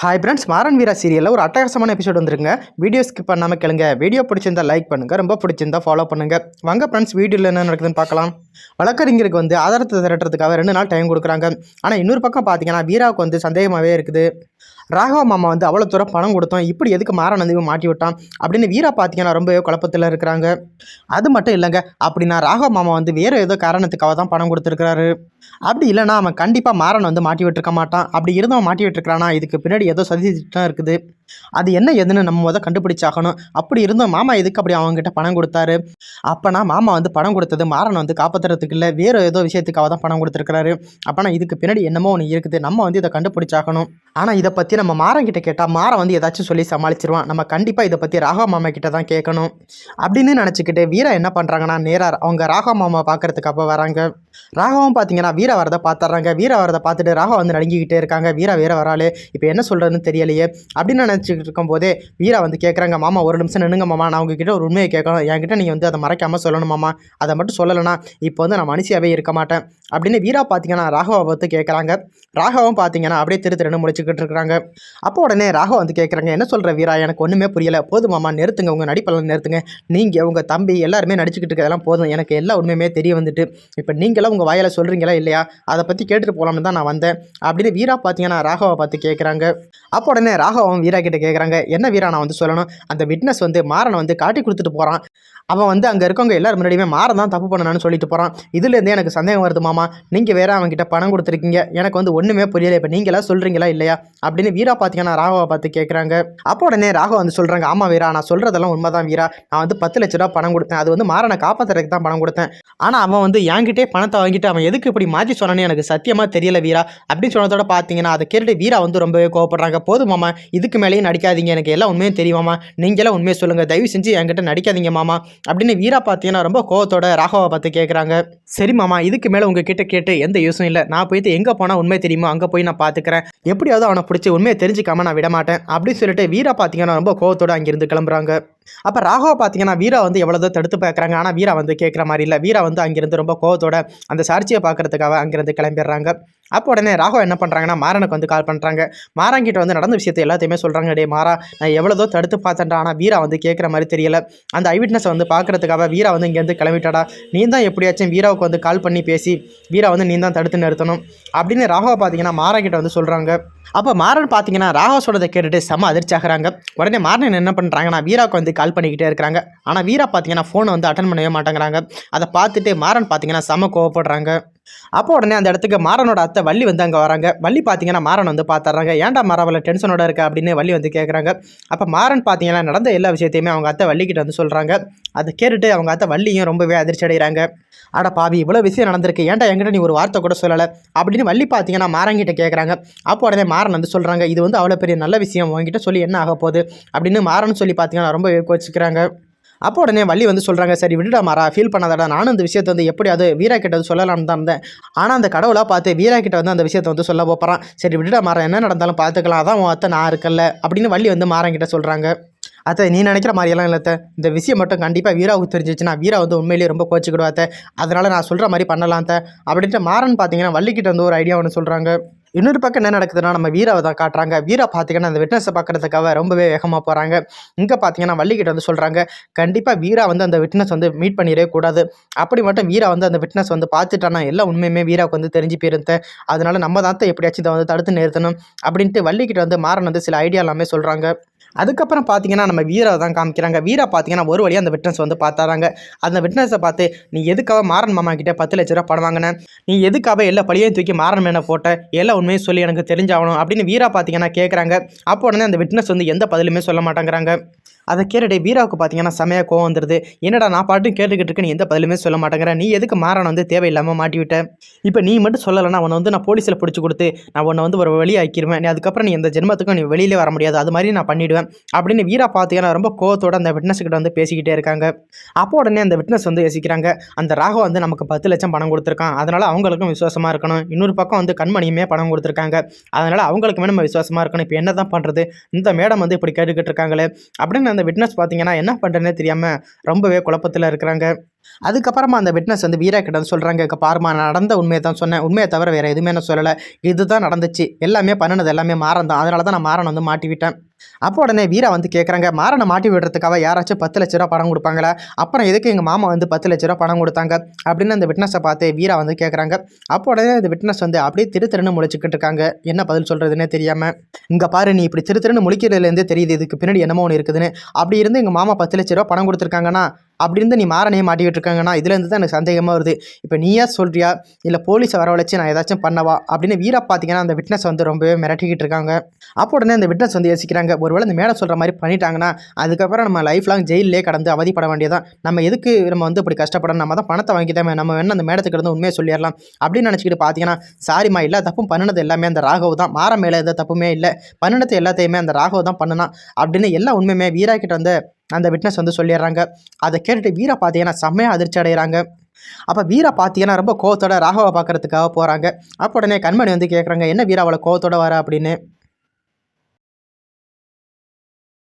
Hi friends Maran வீரா சீரியலில் ஒரு அட்டகாசமான எபிசோட் வந்துருங்க வீடியோ ஸ்கிப் பண்ணாமல் கேளுங்க. வீடியோ பிடிச்சிருந்தா லைக் பண்ணுங்கள் ரொம்ப பிடிச்சிருந்தா ஃபாலோ பண்ணுங்கள் வாங்க ஃப்ரெண்ட்ஸ் வீடியோவில் என்ன நடக்குதுன்னு பார்க்கலாம். வழக்கறிஞருக்கு வந்து ஆதாரத்தை திரட்டுறதுக்காக ரெண்டு நாள் டைம் கொடுக்குறாங்க. ஆனால் இன்னொரு பக்கம் பார்த்தீங்கன்னா வீராவுக்கு வந்து சந்தேகமாகவே இருக்குது. ராகவ மாமா வந்து அவ்வளோ தூரம் பணம் கொடுத்தோம். இப்படி எதுக்கு மாறன் வந்து மாட்டி விட்டான்? அப்படின்னு வீரா பார்த்தீங்கன்னா ரொம்பவே குழப்பத்தில் இருக்கிறாங்க. அது மட்டும் இல்லைங்க. அப்படின்னா ராகவ மாமா வந்து வேறு ஏதோ காரணத்துக்காக தான் பணம் கொடுத்துருக்காரு அப்படி இல்லைன்னா அவன் கண்டிப்பாக மாறன் வந்து மாட்டி விட்டுருக்க மாட்டான். அப்படி இருந்தவன் மாட்டி விட்டுருக்கானா இதுக்கு பின்னாடி ஏதோ சதி திட்டம் இருக்குது. அது என்ன எதுன்னு நம்ம முத கண்டுபிடிச்சாகணும். அப்படி இருந்தோம் மாமா எதுக்கு அப்படி அவங்ககிட்ட பணம் கொடுத்தாரு? அப்போனா மாமா வந்து பணம் கொடுத்தது மாறனை வந்து காப்பாற்றுறதுக்கு இல்லை வேறு ஏதோ விஷயத்துக்காக தான் பணம் கொடுத்துருக்காரு அப்போனா இதுக்கு பின்னாடி என்னமோ ஒன்று இருக்குது. நம்ம வந்து இதை கண்டுபிடிச்சாகணும். ஆனால் இதை பற்றி நம்ம மாறங்கிட்ட கேட்டால் மாற வந்து ஏதாச்சும் சொல்லி சமாளிச்சிருவான். நம்ம கண்டிப்பாக இதை பற்றி ராகவ மாமா கிட்ட தான் கேட்கணும். அப்படின்னு நினச்சிக்கிட்டு வீரா என்ன பண்ணுறாங்கன்னா நேராக அவங்க ராகவ மாமா பார்க்கறதுக்காக வராங்க. ராகவும் பார்த்தீங்கன்னா வீரா வரதை பார்த்துட்றாங்க வீரா வரதை பார்த்துட்டு ராகவ வந்து நடுங்கிக்கிட்டே இருக்காங்க. வீரா வேற வராளே இப்போ என்ன சொல்கிறதுன்னு தெரியலையே. அப்படின்னு நினச்சிட்டு இருக்கும்போதே வீரா வந்து கேட்குறாங்க மாமா ஒரு நிமிஷம் நின்னுங்க மாமா. நான் உங்ககிட்ட ஒரு உண்மையை கேட்கணும். என்கிட்ட நீங்கள் வந்து அதை மறைக்காமல் சொல்லணும் மாமா. அதை மட்டும் சொல்லலைன்னா இப்போ வந்து நான் மனுஷியாவே இருக்க மாட்டேன். அப்படின்னு வீரா பார்த்தீங்கன்னா ராகவை பார்த்து கேட்குறாங்க ராகவும் பார்த்தீங்கன்னா அப்படியே திரு திருன்னு முடிச்சுக்கிட்டு இருக்கிறாங்க. அப்போ உடனே ராகவ வந்து கேட்குறாங்க என்ன சொல்கிற வீரா? எனக்கு ஒன்றுமே புரியல. போதும் மாமா. நிறுத்துங்க. உங்கள் நடிப்பெல்லாம் நிறுத்துங்க. நீங்கள் உங்கள் தம்பி எல்லாருமே நடிச்சுக்கிட்டு இருக்கிறதெல்லாம் போதும். எனக்கு எல்லா உண்மையுமே தெரிய வந்துட்டு. இப்போ நீங்களாம் உங்கள் வாயில் சொல்கிறீங்களா இல்லையா? அதை பற்றி கேட்டுட்டு போகலாம்னு தான் நான் வந்தேன். அப்படின்னு வீரா பார்த்தீங்கன்னா ராகவை பார்த்து கேட்குறாங்க அப்போ உடனே ராகவன் வீரா கிட்ட கேட்குறாங்க என்ன வீரா நான் வந்து சொல்லணும்? அந்த விட்னஸ் வந்து மாறனை வந்து காட்டி கொடுத்துட்டு போகிறான் அவன் வந்து அங்கே இருக்கவங்க எல்லாரும் முன்னாடியுமே மாறன் தான் தப்பு பண்ணணும்னு சொல்லிட்டு போகிறான் இதுலேருந்தே எனக்கு சந்தேகம் வருது மாமா. நீங்கள் வேறு அவன்கிட்ட பணம் கொடுத்துருக்கீங்க. எனக்கு வந்து ஒன்றுமே புரியல. இப்போ நீங்களா சொல்கிறீங்களா இல்லையா? அப்படின்னு வீரா பார்த்தீங்கன்னா ராகவை பார்த்து கேட்குறாங்க அப்போ உடனே ராகவ வந்து சொல்கிறாங்க ஆமாம் வீரா நான் சொல்கிறதெல்லாம் உண்மை தான் வீரா. நான் வந்து பத்து லட்ச ரூபா பணம் கொடுத்தேன். அது வந்து மாறனை காப்பாற்றுறதுக்கு தான் பணம் கொடுத்தேன். ஆனால் அவன் வந்து என்கிட்டே பணத்தை வாங்கிட்டு அவன் எதுக்கு இப்படி மாற்றி சொன்னானே எனக்கு சத்தியமாக தெரியல வீரா. அப்படின்னு சொன்னதோட பார்த்தீங்கன்னா அதை கேட்டுட்டு வீரா வந்து ரொம்பவே கோவப்படுறாங்க. போதும் மாமா. இதுக்கு மேலேயும் நடிக்காதீங்க. எனக்கு எல்லாம் உண்மையும் தெரியுமாமா நீங்களாம் உண்மையை சொல்லுங்கள் தயவு செஞ்சு என்கிட்ட நடிக்காதீங்க மாமா. அப்படின்னு வீரா பார்த்தீங்கன்னா ரொம்ப கோவத்தோட ராகவை பார்த்து கேட்குறாங்க சரி மாமா இதுக்கு மேலே உங்ககிட்ட கேட்டு எந்த யூஸும் இல்லை. நான் போயிட்டு எங்கே போனால் உண்மை தெரியுமோ அங்கே போய் நான் பார்த்துக்கிறேன் எப்படியாவது அவனை பிடிச்சி உண்மையை தெரிஞ்சுக்காம நான் விட மாட்டேன் அப்படின்னு சொல்லிட்டு வீரா பார்த்தீங்கன்னா ரொம்ப கோவத்தோட அங்கேருந்து கிளம்புறாங்க. அப்போ ராகவா பார்த்தீங்கன்னா வீரா வந்து எவ்வளோதோ தடுத்து பார்க்குறாங்க ஆனால் வீரா வந்து கேட்குற மாதிரி இல்லை. வீரா வந்து அங்கேருந்து ரொம்ப கோவத்தோட அந்த சாட்சியை பார்க்கறதுக்காக அங்கேருந்து கிளம்பிடுறாங்க. அப்போ உடனே ராகவ என்ன பண்ணுறாங்கன்னா மாறனுக்கு வந்து கால் பண்ணுறாங்க மாறாங்கிட்ட வந்து நடந்த விஷயத்தை எல்லாத்தையுமே சொல்கிறாங்க டே மாறா நான் எவ்வளோதோ தடுத்து பார்த்தேன்டா. ஆனால் வீரா வந்து கேட்குற மாதிரி தெரியல. அந்த ஐவிட்னஸை வந்து பார்க்கறதுக்காக வீரா வந்து இங்கேருந்து கிளம்பிட்டாடா. நீ தான் எப்படியாச்சும் வீராவுக்கு வந்து கால் பண்ணி பேசி வீரா வந்து நீ தான் தடுத்து நிறுத்தணும் அப்படின்னு ராகவ பார்த்தீங்கன்னா மாறாங்கிட்ட வந்து சொல்கிறாங்க அப்போ மாறன் பார்த்தீங்கன்னா ராகவ சொல்றதை கேட்டுட்டு செம அதிர்ச்சியாகுறாங்க உடனே மாறன் என்ன பண்ணுறாங்கன்னா வீராவுக்கு வந்து கால் பண்ணிக்கிட்டே இருக்கிறாங்க. ஆனால் வீரா பார்த்தீங்கன்னா ஃபோனை வந்து அட்டன் பண்ணவே மாட்டேங்கிறாங்க. அதை பார்த்துட்டு மாறன் பார்த்தீங்கன்னா செம கோவப்படுறாங்க. அப்போ உடனே அந்த இடத்துக்கு மாறனோட அத்தை வள்ளி வந்து அங்கே வராங்க. வள்ளி பார்த்தீங்கன்னா மாறன் வந்து பார்த்துறாங்க ஏன்டா மாறாவில் டென்ஷனோட இருக்கா அப்படின்னு வள்ளி வந்து கேட்குறாங்க அப்போ மாறன் பார்த்தீங்கன்னா நடந்த எல்லா விஷயத்தையுமே அவங்க அத்தை வள்ளிக்கிட்ட வந்து சொல்கிறாங்க அதை கேட்டுட்டு அவங்க அத்தை வள்ளியும் ரொம்பவே அதிர்ச்சி அடைகிறாங்க அட பாவி இவ்வளோ விஷயம் நடந்திருக்கு. ஏன்டா என்கிட்ட நீ ஒரு வார்த்தை கூட சொல்லலை? அப்படின்னு வள்ளி பார்த்தீங்கன்னா மாறங்கிட்ட கேட்குறாங்க அப்போ உடனே மாறன் வந்து சொல்கிறாங்க இது வந்து அவ்வளோ பெரிய நல்ல விஷயம். உங்ககிட்ட சொல்லி என்ன ஆக போகுது? அப்படின்னு மாறன் சொல்லி பார்த்தீங்கன்னா ரொம்ப வச்சுக்கிறாங்க அப்போ உடனே வள்ளி வந்து சொல்கிறாங்க சரி விடுடா மாறா ஃபீல் பண்ணாதடா. நானும் இந்த விஷயத்தை வந்து எப்படியாவது வீரா கிட்ட வந்து சொல்லலாம்னு தான் இருந்தேன். ஆனால் அந்த கடவுளாக பார்த்து வீரா கிட்ட வந்து அந்த விஷயத்தை வந்து சொல்ல போகிறான் சரி விடுடா மாறா என்ன நடந்தாலும் பார்த்துக்கலாம். அதான் உன் அத்தை நான் இருக்கல அப்படின்னு வள்ளி வந்து மாறங்கிட்ட சொல்கிறாங்க அத்தை நீ நினைக்கிற மாதிரியெல்லாம் இல்லை இந்த விஷயம் மட்டும் கண்டிப்பாக வீராவுக்கு தெரிஞ்சிச்சுன்னா வீரா வந்து உண்மையிலேயே ரொம்ப கோச்சிக்கிடுவாத்த அதனால் நான் சொல்கிற மாதிரி பண்ணலாம் அப்படின்ட்டு மாறன் பார்த்தீங்கன்னா வள்ளிக்கிட்ட வந்து ஒரு ஐடியா ஒன்று சொல்கிறாங்க இன்னொரு பக்கம் என்ன நடக்குதுன்னா நம்ம வீராவை தான் காட்டுறாங்க. வீரா பார்த்தீங்கன்னா அந்த விட்னஸை பார்க்கறதுக்காக ரொம்பவே வேகமாக போகிறாங்க இங்கே பார்த்தீங்கன்னா வள்ளிக்கிட்ட வந்து சொல்கிறாங்க கண்டிப்பாக வீரா வந்து அந்த விட்னஸ் வந்து மீட் பண்ணிடவே கூடாது. அப்படி மட்டும் வீரா வந்து அந்த விட்னஸ் வந்து பார்த்துட்டானா எல்லா உண்மையுமே வீராவுக்கு வந்து தெரிஞ்சு போயிருந்தேன் அதனால நம்ம தான் எப்படியாச்சும் இதை வந்து தடுத்து நிறுத்தணும். அப்படின்ட்டு வள்ளிக்கிட்ட வந்து மாறன் வந்து சில ஐடியா எல்லாமே சொல்கிறாங்க அதுக்கப்புறம் பார்த்தீங்கன்னா நம்ம வீரா தான் காமிக்கிறாங்க. வீரா பார்த்தீங்கன்னா ஒரு வழியாக அந்த விட்னஸ் வந்து பார்த்தாராங்க. அந்த விட்னஸை பார்த்து நீ எதுக்காக மாறன் மாமா கிட்டே பத்து லட்ச ரூபா பணம் நீ எதுக்காக எல்லா பழியையும் தூக்கி மாறன் மேலே போட்ட? எல்லா உண்மையும் சொல்லி எனக்கு தெரிஞ்சாகணும். அப்படின்னு வீரா பார்த்தீங்கன்னா கேட்குறாங்க அப்போ உடனே அந்த விட்னஸ் வந்து எந்த பதிலுமே சொல்ல மாட்டேங்கிறாங்க. அதை கேட்டுட்டு வீராவுக்கு பார்த்தீங்கன்னா செமையாக கோவம் வந்துடுது என்னடா நான் பாட்டும் கேட்டுக்கிட்டு இருக்கேன் நீ எந்த பதிலுமே சொல்ல மாட்டேங்கிறேன் நீ எதுக்கு மாறன் வந்து தேவையில்லாமல் மாட்டி விட்ட இப்போ நீ மட்டும் சொல்லலைன்னா உன்னை வந்து நான் போலீஸில் பிடிச்சி கொடுத்து நான் உன்னை வந்து ஒரு வழி ஆக்கிடுவேன் நீ அதுக்கப்புறம் நீ எந்த ஜென்மத்துக்கும் நீ வெளியிலே வர முடியாது. அது மாதிரி நான் பண்ணிவிடுவேன் அப்படின்னு வீரா பார்த்தீங்கன்னா ரொம்ப கோவத்தோட அந்த விட்னஸ் கிட்ட வந்து பேசிக்கிட்டே இருக்காங்க. அப்போ உடனே அந்த விட்னஸ் வந்து யோசிக்கிறாங்க அந்த ராகவ் வந்து நமக்கு பத்து லட்சம் பணம் கொடுத்துருக்கான். அதனால அவங்களுக்கும் விசுவாசமாக இருக்கணும். இன்னொரு பக்கம் வந்து கண்மணியுமே பணம் கொடுத்துருக்காங்க. அதனால அவங்களுக்குமே நம்ம விசுவாசமாக இருக்கணும். இப்போ என்ன தான் பண்ணுறது இந்த மேடம் வந்து இப்படி கேட்டுக்கிட்டு இருக்காங்களே. அப்படின்னு அந்த விட்னஸ் பார்த்தீங்கன்னா என்ன பண்ணுறேன்னே தெரியாமல் ரொம்பவே குழப்பத்தில் இருக்கிறாங்க. அதுக்கப்புறமா அந்த விட்னஸ் வந்து வீரா கிட்ட வந்து சொல்கிறாங்க இப்போ பாருமா நான் நடந்த உண்மையை தான் சொன்னேன். உண்மையை தவிர வேறு எதுவுமே நான் சொல்லலை. இதுதான் நடந்துச்சு. எல்லாமே பண்ணினது எல்லாமே மாறந்தான் அதனால தான் நான் மாறன் வந்து மாட்டி விட்டேன் அப்போ உடனே வீரா வந்து கேட்குறாங்க மாறனை மாட்டி விடுறதுக்காக யாராச்சும் பத்து லட்ச ரூபா பணம் கொடுப்பாங்களா? அப்புறம் எதுக்கு எங்கள் மாமா வந்து பத்து லட்ச ரூபா பணம் கொடுத்தாங்க? அப்படின்னு அந்த விட்னஸை பார்த்து வீரா வந்து கேட்குறாங்க அப்போ உடனே அந்த விட்னஸ் வந்து அப்படியே திரு திருன்னு முழிச்சுக்கிட்டு இருக்காங்க. என்ன பதில் சொல்கிறதுனே தெரியாமல் இங்கே பாரு நீ இப்படி திரு திருன்னு முழிக்கிறதுலேருந்தே தெரியுது இதுக்கு பின்னாடி என்னமோ ஒன்று இருக்குதுன்னு. அப்படி இருந்து எங்கள் மாமா பத்து லட்ச ரூபா பணம் கொடுத்துருக்காங்கன்னா அப்படி இருந்து நீ மாறனையே மாட்டிக்கிட்டு இருக்காங்கன்னா இதுலேருந்து தான் எனக்கு சந்தேகமாக வருது. இப்போ நீயா சொல்கிறியா இல்லை போலீஸை வரவழைச்சு நான் ஏதாச்சும் பண்ணவா? அப்படின்னு வீரா பார்த்தீங்கன்னா அந்த விட்னஸ் வந்து ரொம்பவே மிரட்டிக்கிட்டு இருக்காங்க. அப்போ உடனே அந்த விட்னஸ் வந்து யோசிக்கிறாங்க ஒருவேளை இந்த மேடம் சொல்கிற மாதிரி பண்ணிட்டாங்கன்னா அதுக்கப்புறம் நம்ம லைஃப் லாங் ஜெயிலே கடந்து அவதிப்பட வேண்டியதான் நம்ம எதுக்கு நம்ம வந்து இப்படி கஷ்டப்படணும்? நம்ம தான் பணத்தை வாங்கிட்டோமே நம்ம வேணும் அந்த மேடத்துக்கு இருந்து உண்மையை சொல்லிடலாம். அப்படின்னு நினச்சிக்கிட்டு பார்த்தீங்கன்னா சாரிம்மா எல்லா தப்பும் பண்ணினது எல்லாமே அந்த ராகவ் தான். மாற மேலே எந்த தப்புமே இல்லை. பண்ணினது எல்லாத்தையுமே அந்த ராகவ் தான் பண்ணுனான் அப்படின்னு எல்லா உண்மையுமே வீரா கிட்ட வந்து அந்த விட்னஸ் வந்து சொல்லிடுறாங்க. அதை கேட்டுட்டு வீரா பார்த்தீங்கன்னா செம்மையாக அதிர்ச்சி அடைகிறாங்க அப்போ வீரா பார்த்தீங்கன்னா ரொம்ப கோவத்தோட ராகவை பார்க்கறதுக்காக போகிறாங்க அப்போ உடனே கண்மணி வந்து கேட்குறாங்க என்ன வீரா அவளை கோவத்தோட வர? அப்படின்னு.